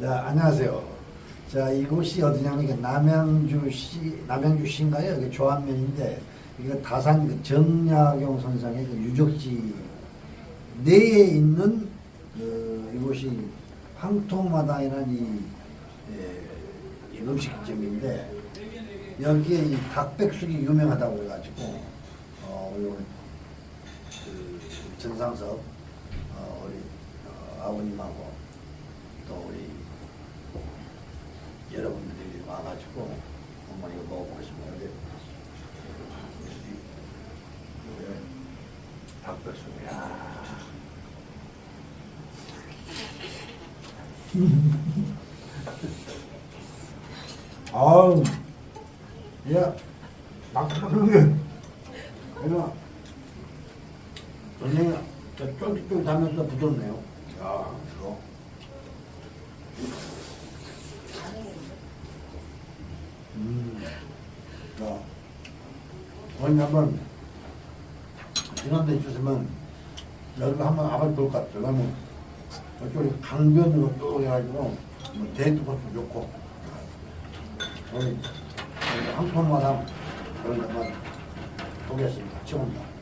자, 안녕하세요. 자, 이곳이 어디냐면 이게 남양주시, 남양주시인가요? 이게 조안면인데, 이거 다산 그 정약용 선생의 그 유적지 내에 있는 그 이곳이 황토마당이라는 이, 예, 이 음식점인데, 여기에 이 닭백숙이 유명하다고 해가지고, 어, 우리 그 전상섭, 어, 우리 어, 아버님하고 또 우리 여러분들이 와가지고 먹어보겠습니다. 근데 이게 닭백숙이야. 아우, 야, 막하게 이거 선생님, 저 쫄깃쫄깃하면서 부드럽네요. 야, 이거. 음, 자, 어머니 한번 시간 돼 주시면 여기 한번 아버지 볼것 같아요. 그러면 저쪽에 강변으로 쭉 해가지고 뭐 데이트 코스 좋고 우리 한편마다 그런 것만 보겠습니다. 지금부터.